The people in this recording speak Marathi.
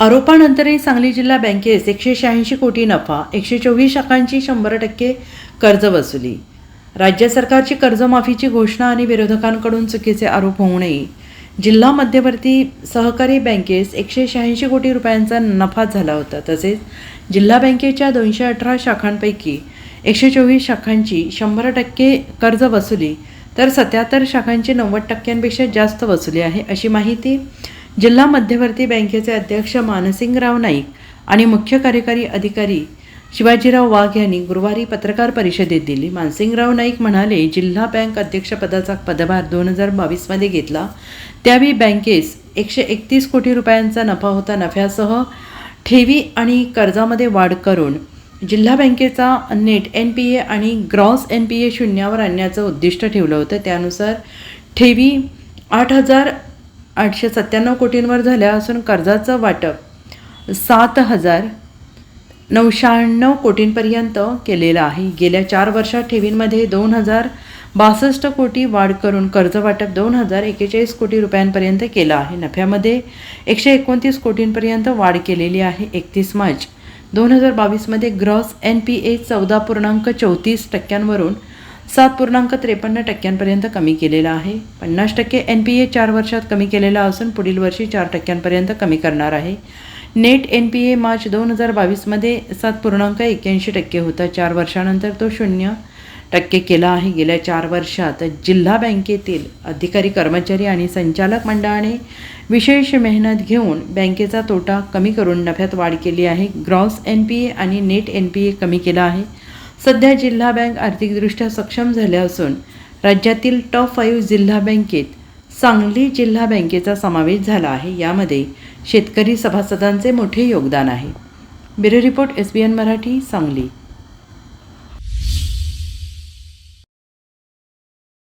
आरोपानंतरही सांगली जिल्हा बँकेस एकशे शहाऐंशी कोटी नफा एकशे चोवीस शाखांची शंभर टक्के कर्ज वसुली. राज्य सरकारची कर्जमाफीची घोषणा आणि विरोधकांकडून चुकीचे आरोप होऊनही जिल्हा मध्यवर्ती सहकारी बँकेस एकशे शहाऐंशी कोटी रुपयांचा नफा झाला होता. तसेच जिल्हा बँकेच्या दोनशे अठरा शाखांपैकी एकशे चोवीस शाखांची शंभर टक्के कर्ज वसुली तर सत्याहत्तर शाखांची नव्वद टक्क्यांपेक्षा जास्त वसुली आहे अशी माहिती जिल्हा मध्यवर्ती बँकेचे अध्यक्ष मानसिंगराव नाईक आणि मुख्य कार्यकारी अधिकारी शिवाजीराव वाघ यांनी गुरुवारी पत्रकार परिषदेत दिली. मानसिंगराव नाईक म्हणाले जिल्हा बँक अध्यक्षपदाचा पदभार दोन हजार बावीसमध्ये घेतला. त्यावेळी बँकेस एकशे एकतीस कोटी रुपयांचा नफा होता. नफ्यासह ठेवी आणि कर्जामध्ये वाढ करून जिल्हा बँकेचा नेट एन पी ए आणि ग्रॉस एन पी ए शून्यावर आणण्याचं उद्दिष्ट ठेवलं होतं. त्यानुसार ठेवी आठ हजार आठशे सत्त्याण्णव कोटींवर झाल्या असून कर्जाचं वाटप सात हजार नऊशहाण्णव कोटींपर्यंत केलेलं आहे. गेल्या चार वर्षात ठेवींमध्ये दोन हजार बासष्ट कोटी वाढ करून कर्ज वाटप दोन हजार एकेचाळीस कोटी रुपयांपर्यंत केलं आहे. नफ्यामध्ये एकशे एकोणतीस कोटींपर्यंत वाढ केलेली आहे. एकतीस मार्च दोन हजार बावीसमध्ये ग्रॉस एन पी ए चौदा पूर्णांक चौतीस टक्क्यांवरून सात पूर्णांक त्रेपन्न टक्क्यांपर्यंत कमी केलेला आहे. पन्नास टक्के एन पी ए चार वर्षात कमी केलेला असून पुढील वर्षी चार टक्क्यांपर्यंत कमी करणार आहे. Net N P A March दोन हजार बावीसमध्ये सात पूर्णांक एक्क्याऐंशी टक्के होता. चार वर्षानंतर तो शून्य टक्के केला आहे. गेल्या चार वर्षात जिल्हा बँकेतील अधिकारी कर्मचारी आणि संचालक मंडळाने विशेष मेहनत घेऊन बँकेचा तोटा कमी करून नफ्यात वाढ केली आहे. ग्रॉस एन पी ए आणि नेट एन पी ए कमी केला आहे. सध्या जिल्हा बँक आर्थिकदृष्ट्या सक्षम झाल्या असून राज्यातील टॉप फाईव्ह जिल्हा बँकेत सांगली जिल्हा बँकेचा समावेश झाला आहे. यामध्ये शेतकरी सभासदांचे मोठे योगदान आहे. Bureau report S B N Marathi Sangli.